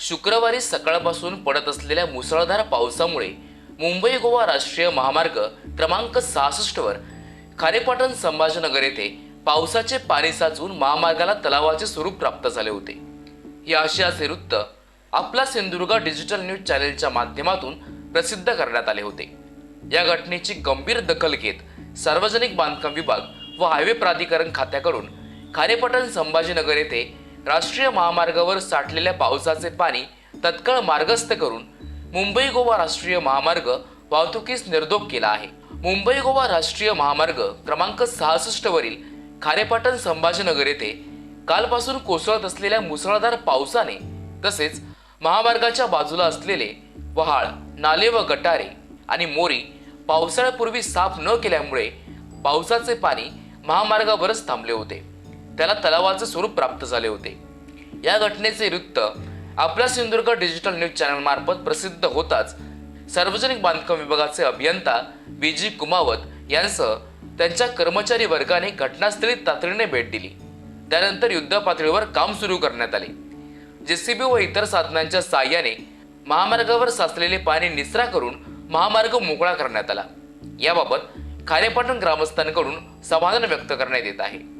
शुक्रवारी सकाळपासून पडत असलेल्या मुसळधार पावसामुळे मुंबई गोवा राष्ट्रीय महामार्ग क्रमांक सहासष्टवर खारेपाटण संभाजीनगर येथे पावसाचे पाणी साचून महामार्गाला तलावाचे स्वरूप प्राप्त झाले होते. या असे वृत्त आपला सिंधुदुर्ग डिजिटल न्यूज चॅनेलच्या माध्यमातून प्रसिद्ध करण्यात आले होते. या घटनेची गंभीर दखल घेत सार्वजनिक बांधकाम विभाग व हायवे प्राधिकरण खात्याकडून खारेपटण संभाजीनगर येथे राष्ट्रीय महामार्गावर साठलेल्या पावसाचे पाणी तत्काळ मार्गस्थ करून मुंबई गोवा राष्ट्रीय महामार्ग वाहतुकीस निर्दोख केला आहे. मुंबई गोवा राष्ट्रीय महामार्ग क्रमांक सहासष्ट वरील खारेपाटण संभाजीनगर येथे कालपासून कोसळत असलेल्या मुसळधार पावसाने तसेच महामार्गाच्या बाजूला असलेले वहाळ नाले व गटारे आणि मोरी पावसाळ्यापूर्वी साफ न केल्यामुळे पावसाचे पाणी महामार्गावरच थांबले होते. त्याला तलावाचे स्वरूप प्राप्त झाले होते. या घटनेचे वृत्त आपल्या सिंधुदुर्ग डिजिटल न्यूज चॅनल मार्फत प्रसिद्ध होताच सार्वजनिक बांधकाम विभागाचे अभियंता बी जी कुमावत यांसह त्यांच्या कर्मचारी वर्गाने घटनास्थळी तातडीने भेट दिली. त्यानंतर युद्ध पातळीवर काम सुरू करण्यात आले. जेसीबी व इतर साधनांच्या साहाय्याने महामार्गावर साचलेले पाणी निचरा करून महामार्ग मोकळा करण्यात आला. याबाबत खारेपाटण ग्रामस्थांकडून समाधान व्यक्त करण्यात येत आहे.